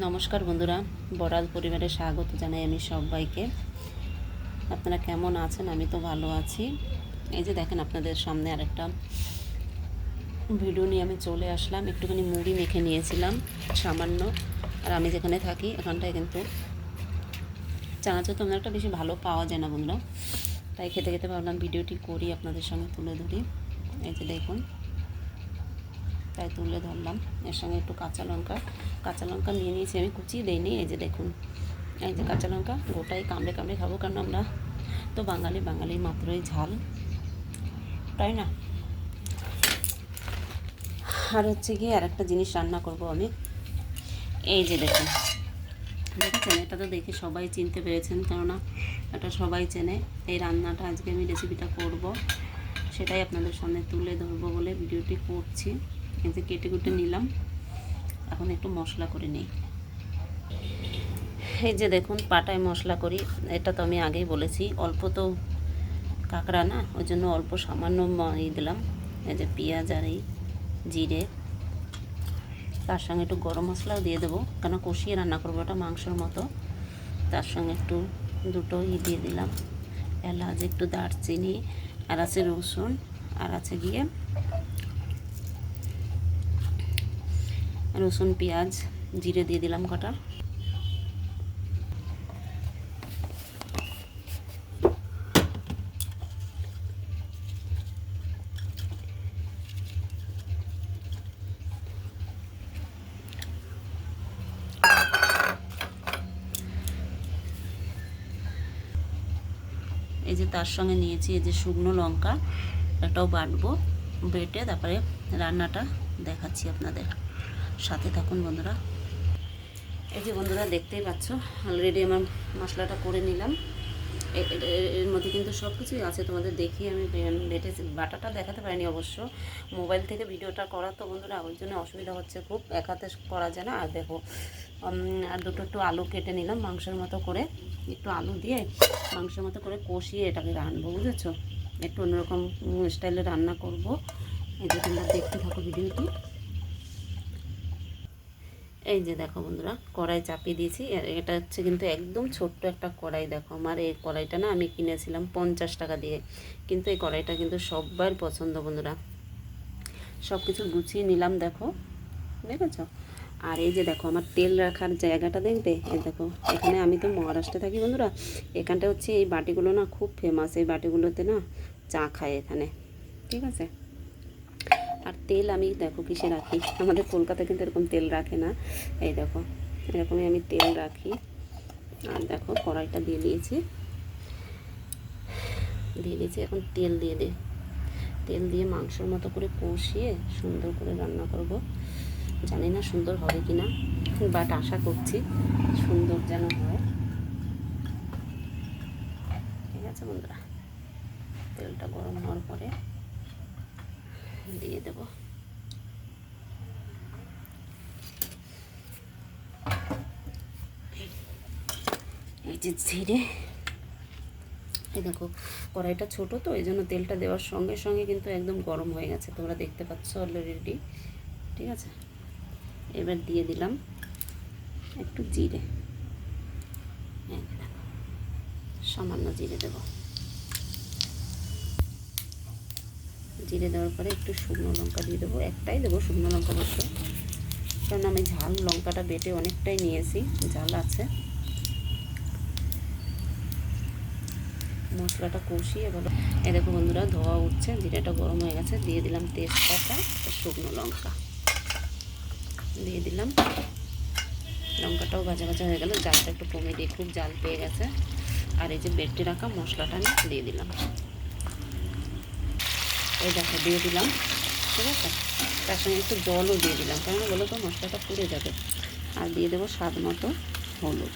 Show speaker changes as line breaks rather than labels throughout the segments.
নমস্কার বন্ধুরা, বড়াল পরিবারে স্বাগত জানাই আমি সবাইকে। আপনারা কেমন আছেন? আমি তো ভালো আছি। এই যে দেখেন আপনাদের সামনে আরেকটা ভিডিও নিয়ে আমি চলে আসলাম। একটুখানি মুড়ি মেখে নিয়েছিলাম, সামান্য। আর আমি যেখানে থাকি, এখানটায় কিন্তু চানাচুর তেমন একটা বেশি ভালো পাওয়া যায় না বন্ধুরা। তাই খেতে খেতে ভাবলাম ভিডিওটি করি, আপনাদের সঙ্গে তুলে ধরি। এই যে দেখুন। তাই তুলে ধরলাম। এর সঙ্গে একটু কাঁচা লঙ্কা। কাঁচা লঙ্কা নিয়ে নিয়েছি আমি কুচিয়ে দিইনি, এই যে দেখুন। এই যে কাঁচা লঙ্কা, গোটাই কামড়ে কামড়ে খাব কারণ আমরা? তো বাঙালি বাঙালি মাত্রই ঝাল। তাই না? আর হচ্ছে গিয়ে আর একটা জিনিস রান্না করব আমি। এই যে দেখুন। দেখেছেন? এটা তো দেখে সবাই চিনতে পেরেছেন, কেননা এটা সবাই চেনে। এই রান্নাটা আজকে আমি রেসিপিটা করব। সেটাই আপনাদের সামনে তুলে ধরবো বলে ভিডিওটি করছি। এই যে কেটে কুটে নিলাম। এখন একটু মশলা করে নিই। এই যে দেখুন পাটায় মশলা করি। এটা তো আমি আগেই বলেছি অল্প তো কাঁকড়া না ওই জন্য অল্প সামান্য ই দিলাম। এই যে পেঁয়াজ আর এই জিরে। তার সঙ্গে একটু গরম মশলাও দিয়ে দেবো কেন কষিয়ে রান্না করব ওটা মাংসর মতো। তার সঙ্গে একটু দুটো ই দিয়ে দিলাম। এলাচ একটু দারচিনি আর আছে রসুন আর আছে গিয়ে রসুন, পেঁয়াজ, জিরে দিয়ে দিলাম কটা। এই যে তার সঙ্গে নিয়েছি এই যে শুকনো লঙ্কা, এটাও বাটবো, বেটে তারপরে রান্নাটা দেখাচ্ছি আপনাদের। সাথে থাকুন বন্ধুরা। এই যে বন্ধুরা দেখতেই পাচ্ছ অলরেডি আমার মশলাটা করে নিলাম। এর মধ্যে কিন্তু সব কিছুই আছে, তোমাদের দেখি আমি বেটে বাটাটা দেখাতে পারিনি অবশ্য। মোবাইল থেকে ভিডিওটা করা তো বন্ধুরা, ওই জন্য অসুবিধা হচ্ছে খুব, এক হাতে করা যায় না। আর দেখো আর দুটো একটু আলু কেটে নিলাম মাংসের মতো করে। একটু আলু দিয়ে মাংসের মতো করে কষিয়ে এটাকে রানবো বুঝেছ? একটু অন্যরকম স্টাইলে রান্না করব। এই যে তোমরা দেখতে থাকো ভিডিওটি। এই যে দেখো বন্ধুরা, কড়াই চাপিয়ে দিয়েছি। এটা হচ্ছে কিন্তু একদম ছোট্ট একটা কড়াই দেখো। আমার এই কড়াইটা না আমি কিনেছিলাম পঞ্চাশ টাকা দিয়ে। কিন্তু এই কড়াইটা কিন্তু সবার পছন্দ বন্ধুরা। সব কিছু গুছিয়ে নিলাম দেখো। দেখেছ? আর এই যে দেখো, আমার তেল রাখার জায়গাটা দেখবে? এই দেখো, এখানে আমি তো মহারাষ্ট্রে থাকি বন্ধুরা। এখানটা হচ্ছে এই বাটিগুলো না খুব ফেমাস এই বাটিগুলোতে না চা খায় এখানে। ঠিক আছে? আর তেল আমি দেখো কিসে রাখি? আমাদের কলকাতায় কিন্তু এরকম তেল রাখে না। এই দেখো, এরকমই আমি তেল রাখি। আর দেখো, কড়াইটা দিয়ে দিয়েছি। দিয়ে দিয়েছি এখন তেল দিয়ে দে। তেল দিয়ে মাংসর মতো করে কষিয়ে সুন্দর করে রান্না করব। জানি না সুন্দর হবে কি না বাট আশা করছি সুন্দর যেন হয়। ঠিক আছে বন্ধুরা, তেলটা গরম হওয়ার পরে দিয়ে দেব। এই যে জিরে। এই দেখো, কড়াইটা ছোট তো, এই জন্য তেলটা দেওয়ার সঙ্গে সঙ্গে কিন্তু একদম গরম হয়ে গেছে। তোমরা দেখতে পাচ্ছ অলরেডি ঠিক আছে? এবার দিয়ে দিলাম একটু জিরে। সামান্য জিরে দেবো। জিরে দেওয়ার পরে একটু শুকনো লঙ্কা দিয়ে দেবো। একটাই দেবো শুকনো লঙ্কা অবশ্য কারণ আমি ঝাল লঙ্কাটা বেটে অনেকটাই নিয়েছি, ঝাল আছে। মশলাটা কষিয়ে এবার এ দেখো বন্ধুরা, ধোয়া উঠছে, জিরাটা গরম হয়ে গেছে। দিয়ে দিলাম তেজপাতা শুকনো লঙ্কা। দিয়ে দিলাম। লঙ্কাটাও ভাজা ভাজা হয়ে গেল। জালটা একটু কমে দিয়ে খুব জাল পেয়ে গেছে। আর এই যে বেটে রাখা মশলাটা আমি দিয়ে দিলাম। এই দেখো, দিয়ে দিলাম, ঠিক আছে? তার সঙ্গে একটু জলও দিয়ে দিলাম কেন বলো তো মশলাটা পুড়ে যাবে। আর দিয়ে দেবো স্বাদ মতো হলুদ।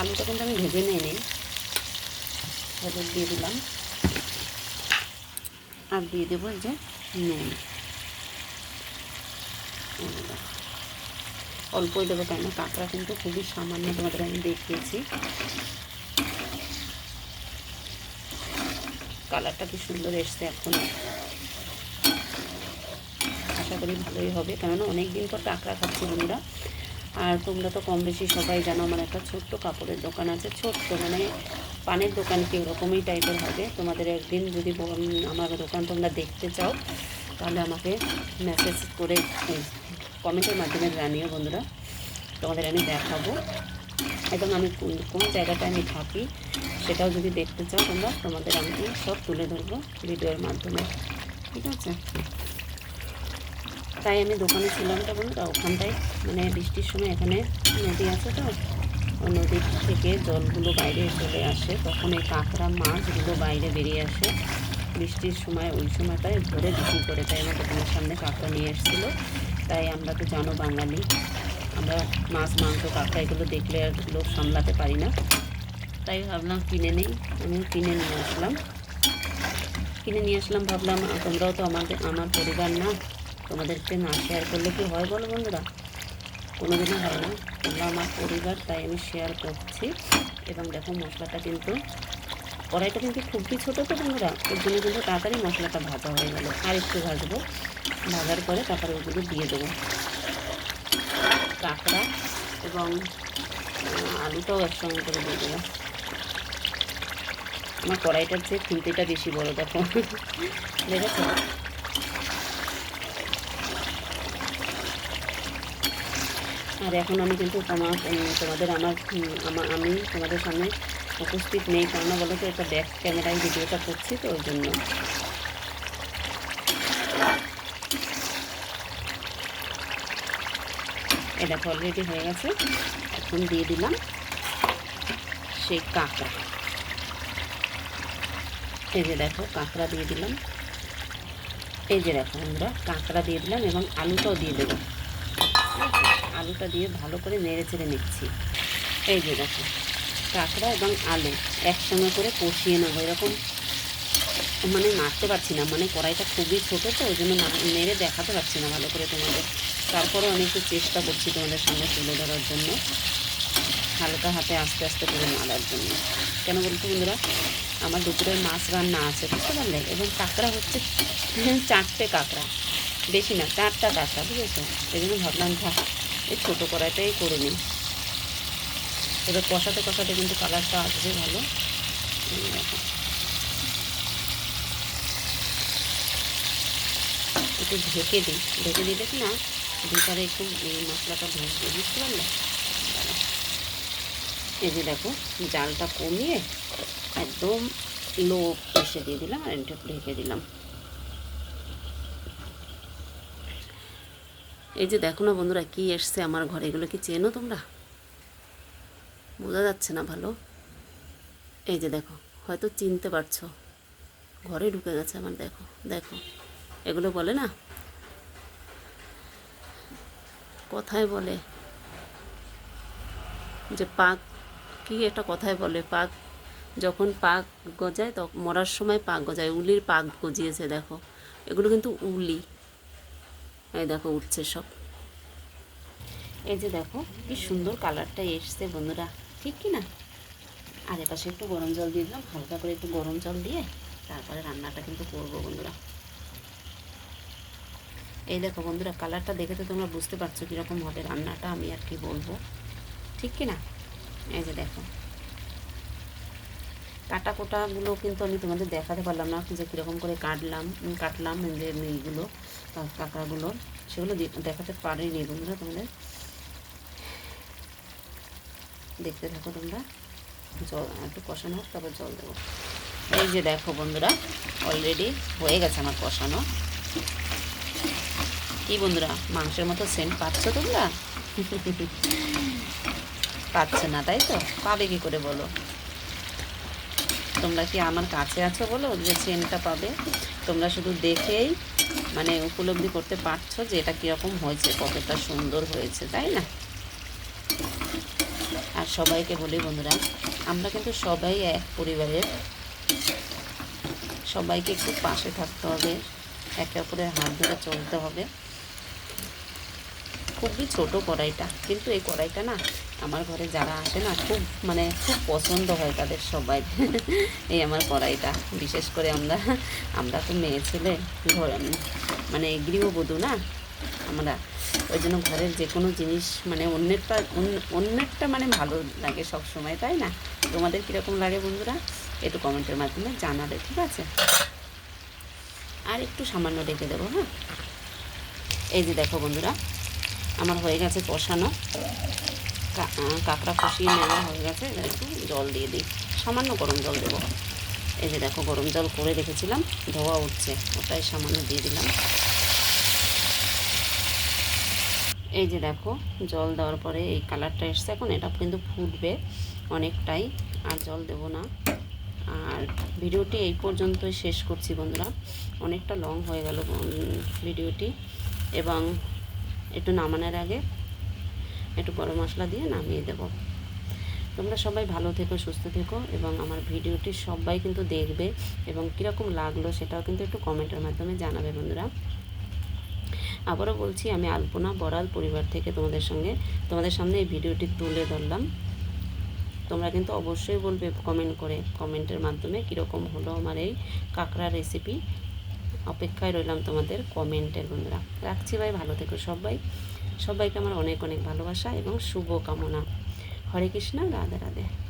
আলুটা কিন্তু আমি ভেজে নিয়ে নিই হলুদ দিয়ে দিলাম। আর দিয়ে দেবো যে নুন। অল্পই দেবো কেন কাঁকড়া কিন্তু খুবই সামান্য তোমাদের আমি দেখিয়েছি। কালারটা কি সুন্দর এসছে এখন। আশা করি ভালোই হবে, কেননা অনেক দিন পর কাঁকড়া খাচ্ছি বন্ধুরা আর তোমরা তো কম বেশি সবাই জানো, আমার একটা ছোট্ট কাপড়ের দোকান আছে, ছোট্ট মানে পানের দোকান কি ওরকমই টাইপের হবে। তোমাদের একদিন যদি আমার দোকান তোমরা দেখতে চাও, তাহলে আমাকে মেসেজ করে কমেন্টের মাধ্যমে জানিও বন্ধুরা। তোমাদের আমি দেখাবো। এবং আমি কোন জায়গাটায় আমি থাকি সেটাও যদি দেখতে চাও তোমরা, তোমাদের আমি সব তুলে ধরবো ভিডিওর মাধ্যমে। ঠিক আছে? তাই আমি দোকানে ছিলাম তো বন্ধুরা ওখানটায় মানে বৃষ্টির সময় এখানে নদী আছে তো, ওই নদীর থেকে জলগুলো বাইরে চলে আসে। তখন এই কাঁকড়া মাছগুলো বাইরে বেরিয়ে আসে। বৃষ্টির সময়, ওই সময়টায় ধরে বিক্রি করে তাই আমার দোকানের সামনে কাঁকড়া নিয়ে এসেছিল। তাই আমরা তো জানো বাঙালি, আমরা মাছ, মাংস, কাঁকড়া এগুলো দেখলে আর লোক সামলাতে পারি না। তাই ভাবলাম কিনে নেই। আমি কিনে নিয়ে আসলাম। কিনে নিয়ে আসলাম, ভাবলাম তোমরাও তো আমাদের, আমার পরিবার না, তোমাদেরকে না শেয়ার করলে কি হয় বলো বন্ধুরা? কোনোদিনও হয় না। তোমরা আমার পরিবার, তাই আমি শেয়ার করছি। এবং দেখো মশলাটা কিন্তু, কড়াইটা কিন্তু খুবই ছোটো তো বন্ধুরা ওর জন্য কিন্তু তাড়াতাড়ি মশলাটা ভাজা হয়ে গেল। আর একটু ভাজবো। ভাজার পরে তারপরে ওগুলো দিয়ে দেবো। কাঁকড়া এবং আলুটাও একসঙ্গে করে দিয়ে দেবো। আমার কড়াইটার চেয়ে খুন্তিটা বেশি বড় দেখো দেখেছ আর এখন আমি কিন্তু তোমার তোমাদের আমার আমার আমি তোমাদের সামনে উপস্থিত নেই। কেননা বলো তো, একটা ব্যাক ক্যামেরায় ভিডিওটা করছি তো ওই জন্য। এটা অলরেডি হয়ে গেছে। এখন দিয়ে দিলাম সেই কাঁকড়া। এই যে দেখো, কাঁকড়া দিয়ে দিলাম। এই যে দেখো আমরা কাঁকড়া দিয়ে দিলাম এবং আলুটাও দিয়ে দেবো। আলুটা দিয়ে ভালো করে নেড়ে চেড়ে নিচ্ছি। এই যে দেখো, কাঁকড়া এবং আলু একসঙ্গে করে কষিয়ে নেব, এরকম মানে নাড়তে পারছি না। মানে কড়াইটা খুবই ছোটো তো, ওই জন্য নেড়ে দেখাতে পারছি না ভালো করে তোমাদের। তারপরে একটু চেষ্টা করছি তোমাদের সামনে তুলে ধরার জন্য। হালকা হাতে আস্তে আস্তে করে মারার জন্য। কেন বলতো বন্ধুরা? আমার দুপুরের মাছ রান্না আছে, বুঝতে পারলে? এবং কাঁকড়া হচ্ছে চারটে কাঁকড়া। বেশি না, চারটা কাঁকড়া, বুঝেছ? এই জন্য ভাবলাম থাক এই ছোটো কড়াইটাই করে নিই। এবার কষাতে কষাতে কিন্তু কালারটা আসবে ভালো। একটু ঢেকে দিই। ঢেকে দিলে না, ভিতরে একটু মশলাটা ঢুকবে, বুঝতে পারলে। এই যে দেখো, জালটা কমিয়ে একদম লো এসে দিয়ে দিলাম আর এটা ঢেকে দিলাম। এই যে দেখো না বন্ধুরা, কি এসছে আমার ঘরে, এগুলো কি চেনো তোমরা? বোঝা যাচ্ছে না ভালো। এই যে দেখো, হয়তো চিনতে পারছ। ঘরে ঢুকে গেছে আমার, দেখো দেখো। এগুলো বলে না? কথায় বলে যে পাক কি একটা কথায় বলে, পাক যখন পাক গজায় তখন মরার সময় পাক গজায়, উলির পাক গজিয়েছে দেখো। এগুলো কিন্তু উলি। এই দেখো উঠছে সব। এই যে দেখো, কি সুন্দর কালারটা এসছে বন্ধুরা। ঠিক কি না? আর এপাশে একটু গরম জল দিয়ে দিলাম, হালকা করে একটু গরম জল দিয়ে তারপরে রান্নাটা কিন্তু করব বন্ধুরা। এই দেখো বন্ধুরা, কালারটা দেখে তো তোমরা বুঝতে পারছ কীরকম হবে রান্নাটা, আমি আর কি বলব। ঠিক কি না? এই যে দেখো। কাটা কোটাগুলো কিন্তু আমি তোমাদের দেখাতে পারলাম না, যে কীরকম করে কাটলাম কাটলাম যে কা- কাঁকড়াগুলো সেগুলো দেখাতে পারিনি বন্ধুরা তোমাদের। দেখতে থাকো তোমরা। জল, একটু কষানো হোক তারপর জল দেবো। এই যে দেখো বন্ধুরা অলরেডি হয়ে গেছে আমার কষানো। কি বন্ধুরা, মাংসের মতো সেন্ট পাচ্ছ তোমরা? পাচ্ছ না, তাই তো? পাবে কি করে বলো? তোমরা কি আমার কাছে আছো বলো যে চেনটা পাবে? তোমরা শুধু দেখেই মানে উপলব্ধি করতে পারছ যে এটা কীরকম হয়েছে, কতটা সুন্দর হয়েছে, তাই না? আর সবাইকে বলি বন্ধুরা, আমরা কিন্তু সবাই এক পরিবারের। সবাইকে একটু পাশে থাকতে হবে, একে অপরের হাত ধরে চলতে হবে। খুবই ছোট কড়াইটা, কিন্তু এই কড়াইটা না আমার ঘরে যারা আসে না, খুব মানে খুব পছন্দ হয় তাদের সবাই। এই আমার কড়াইটা বিশেষ করে আমরা আমরা তো মেয়ে ছেলে, ঘর মানে গৃহবধূ না? আমরা ওই জন্য ঘরের যে কোনো জিনিস মানে অন্যেরটা, অন্য- অন্যেরটা মানে ভালো লাগে সব সময় তাই না? তোমাদের কীরকম লাগে বন্ধুরা? একটু কমেন্টের মাধ্যমে জানাবে, ঠিক আছে? আর একটু সামান্য রেখে দেবো হ্যাঁ? এই যে দেখো বন্ধুরা, আমার হয়ে গেছে কষানো। কাঁকড়া কষিয়ে নেওয়া হয়ে গেছে। এবার একটু জল দিয়ে দিই। সামান্য গরম জল দেবো। এই যে দেখো, গরম জল করে রেখেছিলাম, ধোয়া উঠছে। ওটাই সামান্য দিয়ে দিলাম। এই যে দেখো, জল দেওয়ার পরে এই কালারটা এসছে। এখন এটা কিন্তু ফুটবে অনেকটাই, আর জল দেব না। আর ভিডিওটি এই পর্যন্তই শেষ করছি বন্ধুরা। অনেকটা লং হয়ে গেল ভিডিওটি। এবং একটু নামানোর আগে একটু গরম মশলা দিয়ে নামিয়ে দেব। তোমরা সবাই ভালো থেকো, সুস্থ থেকো এবং আমার ভিডিওটি সবাই কিন্তু দেখবে এবং কীরকম লাগল সেটাও কিন্তু একটু কমেন্টের মাধ্যমে জানাবে বন্ধুরা। আবারও বলছি, আমি আলপনা বড়াল পরিবার থেকে তোমাদের সঙ্গে তোমাদের সামনে এই ভিডিওটি তুলে ধরলাম। তোমরা কিন্তু অবশ্যই বলবে কমেন্ট করে কমেন্টের মাধ্যমে কীরকম হলো আমার এই কাঁকড়া রেসিপি অপেক্ষায় রইলাম তোমাদের কমেন্টের বন্ধুরা। রাখছি ভাই, ভালো থেকো সবাই। সবাইকে আমার অনেক অনেক ভালোবাসা এবং শুভ কামনা। হরে কৃষ্ণ রাধে রাধে।